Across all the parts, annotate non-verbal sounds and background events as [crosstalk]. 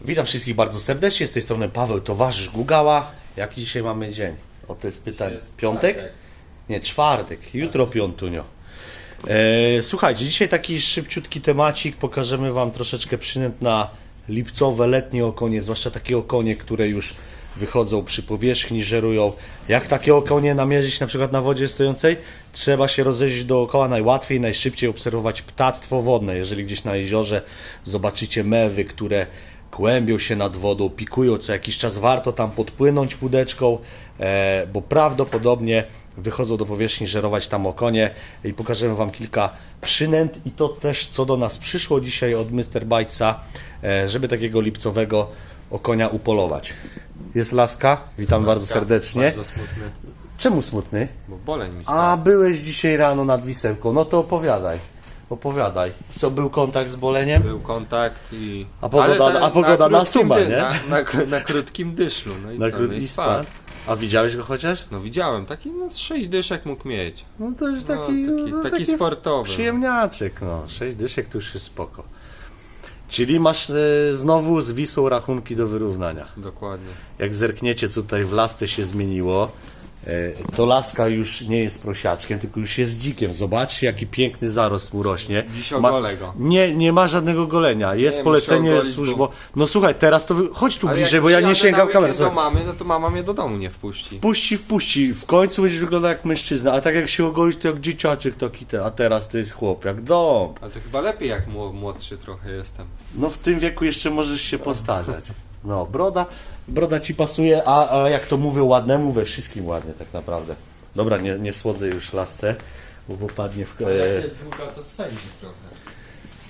Witam wszystkich bardzo serdecznie, z tej strony Paweł, towarzysz Gugała. Jaki dzisiaj mamy dzień? O to jest pytanie. jest Piątek? czwartek. Nie, czwartek, jutro piątunio. E, słuchajcie, dzisiaj taki szybciutki temacik, pokażemy Wam troszeczkę przynęt na lipcowe, letnie okonie, zwłaszcza takie okonie, które już wychodzą przy powierzchni, żerują. Jak takie okonie namierzyć na przykład na wodzie stojącej? Trzeba się rozejrzeć dookoła najłatwiej, najszybciej obserwować ptactwo wodne. Jeżeli gdzieś na jeziorze zobaczycie mewy, które kłębią się nad wodą, pikują co jakiś czas, warto tam podpłynąć łódeczką, e, bo prawdopodobnie wychodzą do powierzchni żerować tam okonie i pokażemy Wam kilka przynęt i to też co do nas przyszło dzisiaj od Mr. Bajca, e, żeby takiego lipcowego okonia upolować. Jest Laska, witam bardzo serdecznie. Bardzo smutny, Czemu smutny? bo boleń mi spadł. A, byłeś dzisiaj rano nad Wisełką, no to opowiadaj. Opowiadaj. Co, był kontakt z boleniem? Był kontakt i... A pogoda- Ale a pogoda na dy- nie? Na, na, na krótkim dyszlu, no i Na co, no i spadł. spad. A widziałeś go chociaż? No widziałem, taki no z sześć dyszek mógł mieć. No to już No, taki, taki- no, taki sportowy. Przyjemniaczek, no. Sześć dyszek to już jest spoko. Czyli masz e, znowu z Wisłą rachunki do wyrównania. Dokładnie. Jak zerkniecie, co tutaj w lasce się zmieniło, to laska już nie jest prosiaczkiem, tylko już jest dzikiem. Zobaczcie, jaki piękny zarost mu rośnie. Dziś Ma- ogolę go. Nie, nie ma żadnego golenia. Jest Nie, polecenie służbo. No słuchaj, teraz to wy... chodź tu Ale bliżej, jak bo ja nie sięgam kamery. weekend do mamy, no to mama mnie do domu nie wpuści. Wpuści, wpuści. W końcu będziesz wyglądał jak mężczyzna, a tak jak się ogolisz, to jak dzieciaczek taki ten, a teraz to jest chłop, jak dom. Ale to chyba lepiej jak mło- młodszy trochę jestem. No w tym wieku jeszcze możesz się postarzać. No, broda, broda ci pasuje, a, ale jak to mówię ładnemu, we wszystkim ładnie tak naprawdę. Dobra, nie, nie słodzę już lasce, bo popadnie w... E, długa, to spędzi trochę.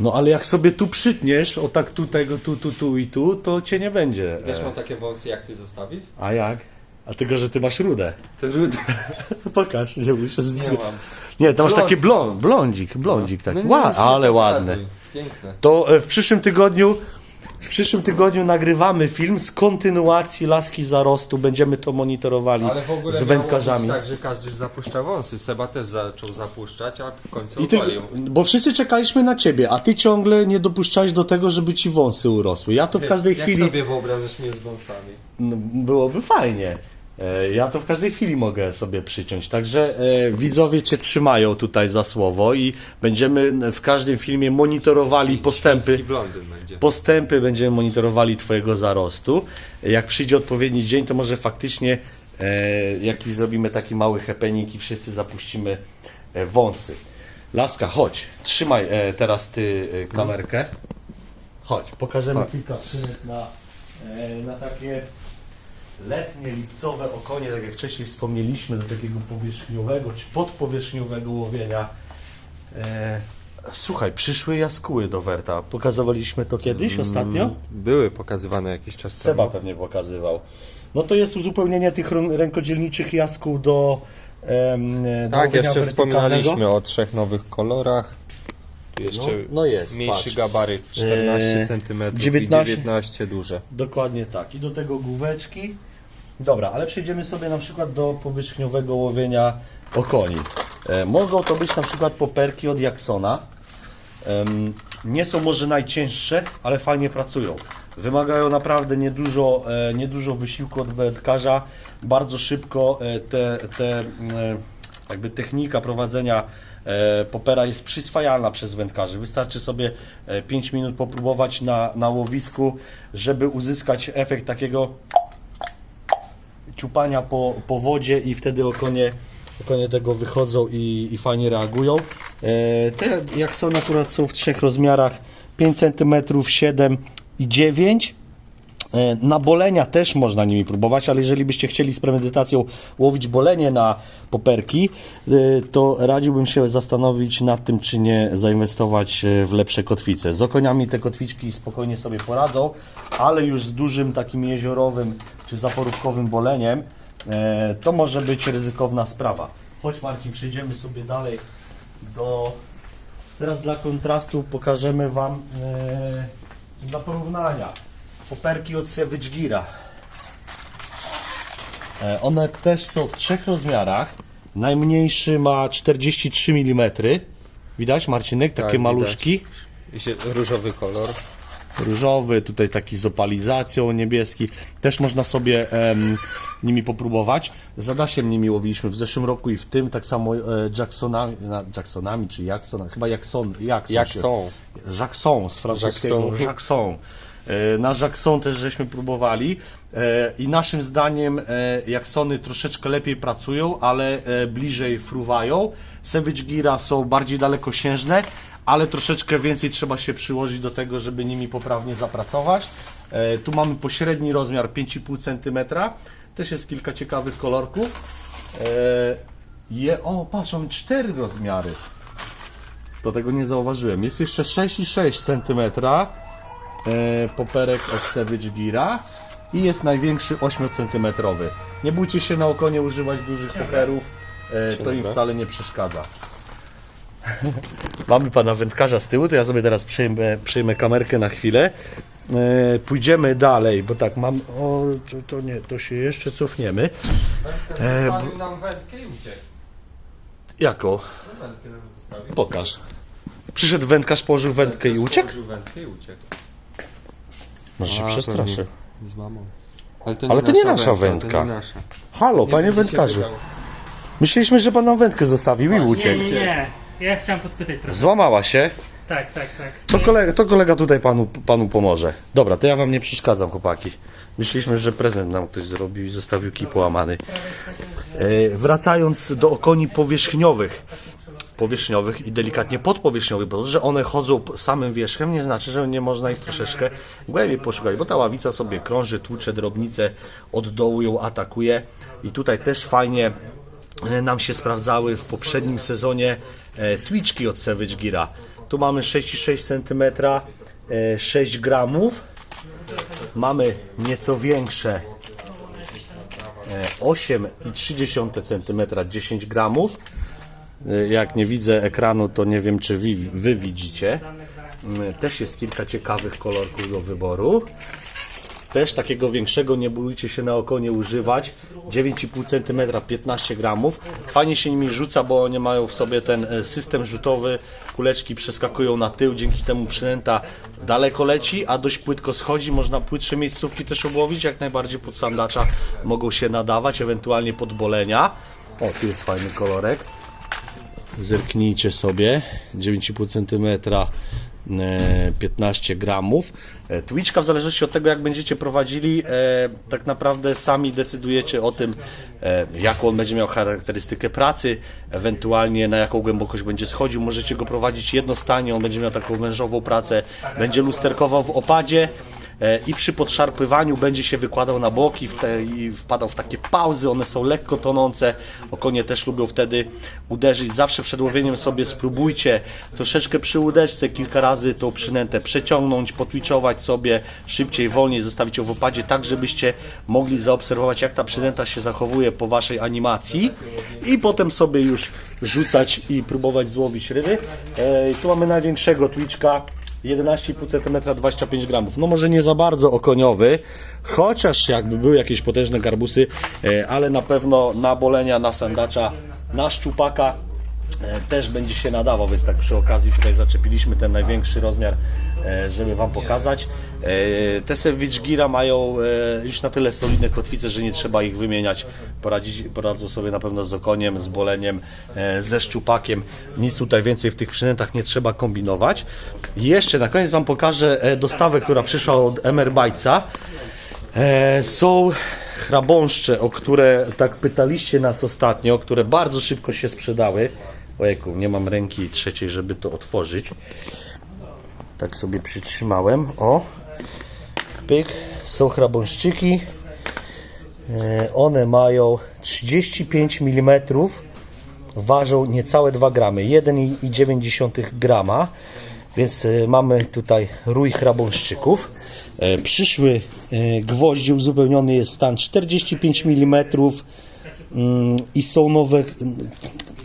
no ale jak sobie tu przytniesz, o tak tutaj, go tu, tu, tu i tu, to cię nie będzie. Wiesz, E, mam takie wąsy jak ty zostawić? a jak? A tego, że ty masz rudę. Te rude. [laughs] Pokaż, nie muszę z... Nie mam. Nie, to masz Blond. taki blond, blondzik, blondzik taki. No nie, Ła, ale ładny. Piękne. To e, w przyszłym tygodniu w przyszłym tygodniu nagrywamy film z kontynuacji Laski Zarostu. Będziemy to monitorowali Ale w ogóle z miało wędkarzami. być tak, że każdy zapuszcza wąsy. Seba też zaczął zapuszczać, a w końcu I ty, bo wszyscy czekaliśmy na ciebie, a ty ciągle nie dopuszczałeś do tego, żeby ci wąsy urosły. Ja to w każdej Jak chwili. sobie wyobrażasz mnie z wąsami? No, byłoby fajnie. E, Ja to w każdej chwili mogę sobie przyciąć. Także e, widzowie cię trzymają tutaj za słowo i będziemy w każdym filmie monitorowali postępy. Blondyn postępy będziemy monitorowali Twojego zarostu. Jak przyjdzie odpowiedni dzień, to może faktycznie e, jakiś zrobimy taki mały happening i wszyscy zapuścimy e, wąsy. Laska, chodź, trzymaj e, teraz Ty e, kamerkę. Chodź, pokażemy kilka przynęt na, e, na takie letnie, lipcowe okonie, tak jak wcześniej wspomnieliśmy, do takiego powierzchniowego czy podpowierzchniowego łowienia. E, słuchaj, przyszły jaskóły do Werta. Pokazywaliśmy to kiedyś ostatnio? Były pokazywane jakiś czas Seba temu. pewnie pokazywał. No to jest uzupełnienie tych rą- rękodzielniczych jaskół do. em, do Tak, jeszcze wertykalnego. wspominaliśmy o trzech nowych kolorach. Tu jeszcze No, no jest, mniejszy patrz. gabaryt 14 Eee, cm 19 i 19 duże. Dokładnie tak. I do tego główeczki. Dobra, ale przejdziemy sobie na przykład do powierzchniowego łowienia okoni. E, mogą to być na przykład poperki od Jacksona. Nie są może najcięższe, ale fajnie pracują. Wymagają naprawdę niedużo, e, niedużo wysiłku od wędkarza. Bardzo szybko e, te, te e, jakby technika prowadzenia popera jest przyswajalna przez wędkarzy. Wystarczy sobie e, 5 minut popróbować na, na łowisku, żeby uzyskać efekt takiego ciupania po, po wodzie i wtedy okonie, okonie tego wychodzą i, i fajnie reagują. E, te jak są akurat są w trzech rozmiarach 5 cm, 7 i 9 E, Na bolenia też można nimi próbować, ale jeżeli byście chcieli z premedytacją łowić bolenie na poperki, e, to radziłbym się zastanowić nad tym, czy nie zainwestować w lepsze kotwice. Z okoniami te kotwiczki spokojnie sobie poradzą, ale już z dużym takim jeziorowym czy zaporówkowym boleniem to może być ryzykowna sprawa. Chodź Marcin, przejdziemy sobie dalej do... Teraz dla kontrastu pokażemy Wam e, dla porównania poperki od Savage Gira. E, One też są w trzech rozmiarach. Najmniejszy ma 43 mm. Widać Marcinek? Takie Tak, maluszki. I się, różowy kolor. Różowy, tutaj taki z opalizacją niebieski. Też można sobie em, nimi popróbować. Z Adasiem nimi łowiliśmy w zeszłym roku i w tym tak samo e, Jacksonami, na, Jacksonami czy Jackson, chyba Jackson, Jackson, Jackson. Się, Jackson z francuskiego. Jackson. Jackson. E, Na Jackson też żeśmy próbowali e, i naszym zdaniem e, Jacksony troszeczkę lepiej pracują, ale e, bliżej fruwają. Savage Gira są bardziej dalekosiężne, ale troszeczkę więcej trzeba się przyłożyć do tego, żeby nimi poprawnie zapracować. E, Tu mamy pośredni rozmiar 5,5 cm. Też jest kilka ciekawych kolorków. E, Je, o, patrz, mamy cztery rozmiary. To tego nie zauważyłem. Jest jeszcze 6,6 cm e, poperek od Savage Gira i jest największy 8 cm. Nie bójcie się na okonie używać dużych poperów, to im wcale nie przeszkadza. [laughs] Mamy pana wędkarza z tyłu, to ja sobie teraz przejmę, przejmę kamerkę na chwilę. E, pójdziemy dalej, bo tak mam. O, to, to nie, to się jeszcze cofniemy. E, Zostawił nam wędkę i uciekł. Jako? Wędkę nam zostawił. Pokaż. Przyszedł wędkarz, położył wędkę i uciekł? Położył wędkę i uciekł. Może się A, przestraszy. Z mamą. Ale to Ale to nie nasza wędka. To nie nasza. Halo, panie Nie wędkarzu. Myśleliśmy, że pan nam wędkę zostawił i Nie, uciekł. nie, nie. Ja chciałem podpytać trochę. Złamała się. Tak, tak, tak. To kolega, to kolega tutaj panu, panu pomoże. Dobra, to ja wam nie przeszkadzam, chłopaki. Myśleliśmy, że prezent nam ktoś zrobił i zostawił kij połamany. E, wracając do okoni powierzchniowych. Powierzchniowych i delikatnie podpowierzchniowych, bo to, że one chodzą samym wierzchem, nie znaczy, że nie można ich troszeczkę głębiej poszukać, bo ta ławica sobie krąży, tłucze drobnice, od dołu ją atakuje i tutaj też fajnie nam się sprawdzały w poprzednim sezonie e, Twitchki od Savage Gira. Tu mamy 6,6 cm, e, 6 gramów. Mamy nieco większe e, 8,3 cm, 10 gramów. E, Jak nie widzę ekranu, to nie wiem, czy wy, wy widzicie. Mm, Też jest kilka ciekawych kolorków do wyboru. Też takiego większego nie bójcie się na oko nie używać. 9,5 cm, 15 gramów. Fajnie się nimi rzuca, bo one mają w sobie ten e, system rzutowy. Kuleczki przeskakują na tył, dzięki temu przynęta daleko leci, a dość płytko schodzi. Można płytsze miejscówki też obłowić, jak najbardziej pod sandacza mogą się nadawać, ewentualnie pod bolenia. O, tu jest fajny kolorek. Zerknijcie sobie. 9,5 cm, 15 gramów. E, Twitchka w zależności od tego jak będziecie prowadzili, e, tak naprawdę sami decydujecie o tym, e, jaką on będzie miał charakterystykę pracy, ewentualnie na jaką głębokość będzie schodził. Możecie go prowadzić jednostajnie, on będzie miał taką wężową pracę, będzie lusterkował w opadzie. E, i przy podszarpywaniu będzie się wykładał na boki i wpadał w takie pauzy, one są lekko tonące, okonie też lubią wtedy uderzyć, zawsze przed łowieniem sobie spróbujcie troszeczkę przy uderzce kilka razy tą przynętę przeciągnąć, potwiczować sobie szybciej, wolniej, zostawić ją w opadzie tak, żebyście mogli zaobserwować jak ta przynęta się zachowuje po waszej animacji. I potem sobie już rzucać i próbować złowić ryby. E, tu mamy największego twiczka 11,5 cm, 25 gramów. No może nie za bardzo okoniowy, chociaż jakby były jakieś potężne garbusy, e, ale na pewno na bolenia, na sandacza, na szczupaka też będzie się nadawał, więc tak przy okazji tutaj zaczepiliśmy ten największy rozmiar, e, żeby Wam pokazać. E, Te Savage Gira mają e, już na tyle solidne kotwice, że nie trzeba ich wymieniać. Poradzić, poradzą sobie na pewno z okoniem, z boleniem, e, ze szczupakiem. Nic tutaj więcej w tych przynętach nie trzeba kombinować. Jeszcze na koniec Wam pokażę e, dostawę, która przyszła od MR Bajca. E, są chrabąszcze, o które tak pytaliście nas ostatnio, które bardzo szybko się sprzedały. Ojejku, nie mam ręki trzeciej, żeby to otworzyć. Tak sobie przytrzymałem. O, pyk. Są chrabąszczyki. E, one mają 35 mm. Ważą niecałe 2 gramy. 1,9 grama. Więc e, mamy tutaj rój chrabąszczyków. E, Przyszły gwoździe, uzupełniony jest stan 45 mm mm, i są nowe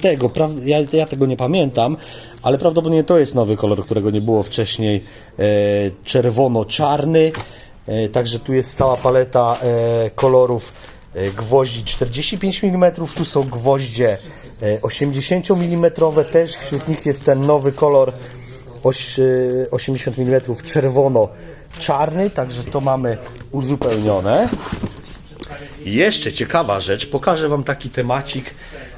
tego, ja, ja tego nie pamiętam, ale prawdopodobnie to jest nowy kolor, którego nie było wcześniej, e, czerwono-czarny, e, także tu jest cała paleta e, kolorów e, gwoździ 45 mm, tu są gwoździe e, 80 mm, też wśród nich jest ten nowy kolor oś- e, 80 mm czerwono czarny, także to mamy uzupełnione. Jeszcze ciekawa rzecz, pokażę Wam taki temacik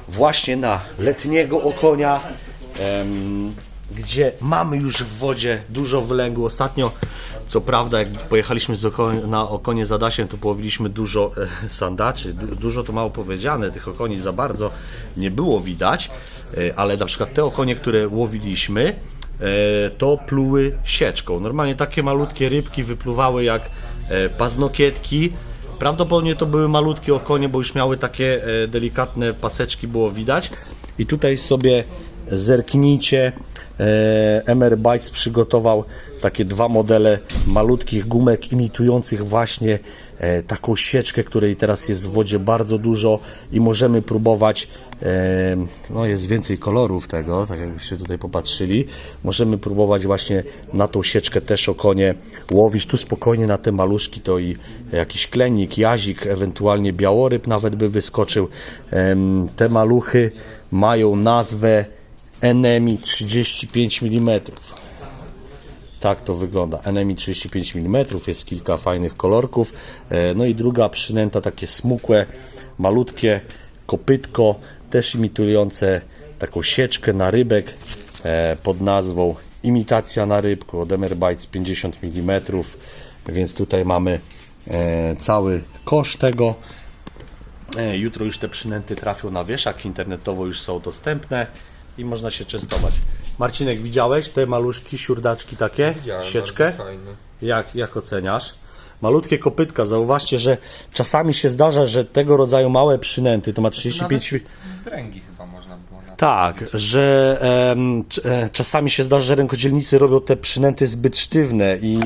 właśnie na letniego okonia, em, gdzie mamy już w wodzie dużo wylęgu. Ostatnio, co prawda, jak pojechaliśmy z oko, na okonie z Adasiem, to połowiliśmy dużo e, sandaczy. Du, dużo to mało powiedziane, tych okoni za bardzo nie było widać, e, ale na przykład te okonie, które łowiliśmy, e, to pluły sieczką. Normalnie takie malutkie rybki wypluwały jak e, paznokietki. Prawdopodobnie to były malutkie okonie, bo już miały takie e, delikatne paseczki, było widać. I tutaj sobie zerknijcie. E, MR Bikes przygotował takie dwa modele malutkich gumek imitujących właśnie e, taką sieczkę, której teraz jest w wodzie bardzo dużo i możemy próbować, e, no jest więcej kolorów tego, tak jakbyście tutaj popatrzyli, możemy próbować właśnie na tą sieczkę też okonie łowić, tu spokojnie na te maluszki to i jakiś klenik, jazik, ewentualnie białoryb nawet by wyskoczył. Te maluchy mają nazwę Enemy 35 mm. Tak to wygląda. Enemy 35 mm, jest kilka fajnych kolorków. E, No i druga przynęta, takie smukłe, malutkie kopytko, też imitujące taką sieczkę na rybek e, pod nazwą Imitacja na rybku od Emerbites 50 mm. Więc tutaj mamy e, cały kosz tego. Jutro już te przynęty trafią na wieszak, internetowo już są dostępne i można się częstować. Marcinek, widziałeś te maluszki, siurdaczki takie? Widziałem, Sieczkę? bardzo fajne. Jak, jak oceniasz? Malutkie kopytka, zauważcie, że czasami się zdarza, że tego rodzaju małe przynęty, to ma 35 Nawet wzdręgi chyba można było na tak, że em, c- e, czasami się zdarza, że rękodzielnicy robią te przynęty zbyt sztywne i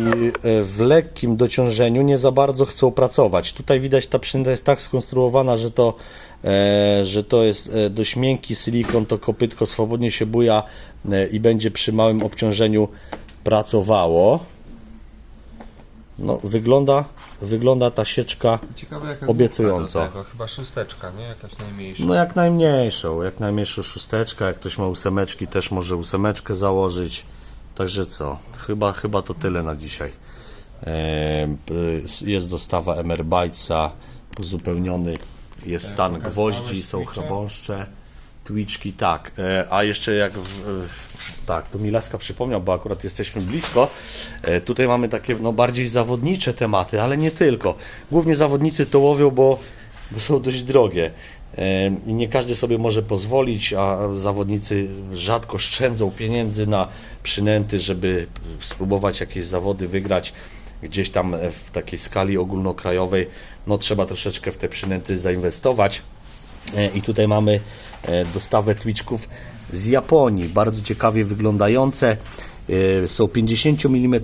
e, w lekkim dociążeniu nie za bardzo chcą pracować. Tutaj widać, ta przynęta jest tak skonstruowana, że to, że to jest e, dość miękki silikon, to kopytko swobodnie się buja e, i będzie przy małym obciążeniu pracowało. No, wygląda, wygląda ta sieczka Ciekawe jaka Obiecująco. tego. Chyba szósteczka, nie? Jakaś najmniejsza. No jak najmniejszą, jak najmniejszą szósteczkę, jak ktoś ma ósemeczki, też może ósemeczkę założyć. Także co, chyba, chyba to tyle na dzisiaj. Jest dostawa MR Bytesa, uzupełniony jest stan pokazywałeś gwoździ, są Twitche? chrząszcze, twitchki, tak. E, A jeszcze jak, w, tak, to mi Laska przypomniał, bo akurat jesteśmy blisko. E, Tutaj mamy takie no, bardziej zawodnicze tematy, ale nie tylko. Głównie zawodnicy to łowią, bo, bo są dość drogie. E, I nie każdy sobie może pozwolić, a zawodnicy rzadko szczędzą pieniędzy na przynęty, żeby spróbować jakieś zawody wygrać gdzieś tam w takiej skali ogólnokrajowej. No trzeba troszeczkę w te przynęty zainwestować. E, I tutaj mamy e, dostawę Twitchków z Japonii, bardzo ciekawie wyglądające. E, Są 50 mm,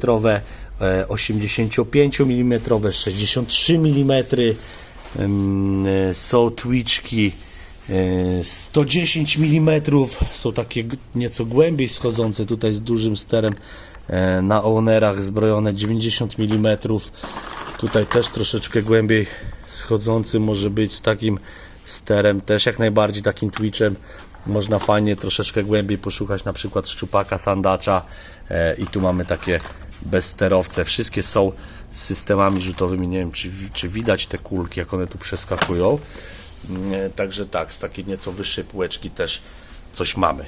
85 mm, 63 mm. Są Twitchki e, 110 mm, są takie nieco głębiej schodzące, tutaj z dużym sterem na ownerach zbrojone 90 mm. Tutaj też troszeczkę głębiej schodzący może być takim sterem, też jak najbardziej takim twitchem. Można fajnie troszeczkę głębiej poszukać na przykład szczupaka, sandacza e, i tu mamy takie bezsterowce. Wszystkie są z systemami rzutowymi. Nie wiem, czy, czy widać te kulki, jak one tu przeskakują. Mm, Także tak, z takiej nieco wyższej półeczki też coś mamy.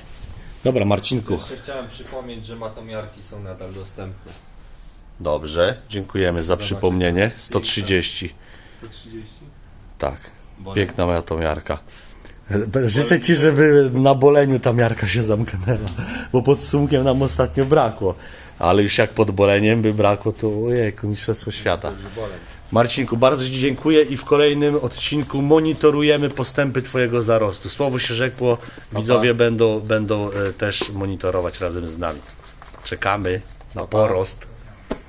Dobra, Marcinku. Jeszcze chciałem przypomnieć, że matomiarki są nadal dostępne. Dobrze, dziękujemy za przypomnienie. 130. 130? Tak, piękna moja to miarka. Życzę Ci, żeby na boleniu ta miarka się zamknęła, bo pod sumkiem nam ostatnio brakło. Ale już jak pod boleniem by brakło, to ojejku, mistrzostwo świata. Marcinku, bardzo Ci dziękuję i w kolejnym odcinku monitorujemy postępy Twojego zarostu. Słowo się rzekło, widzowie będą, będą e, też monitorować razem z nami. Czekamy na porost.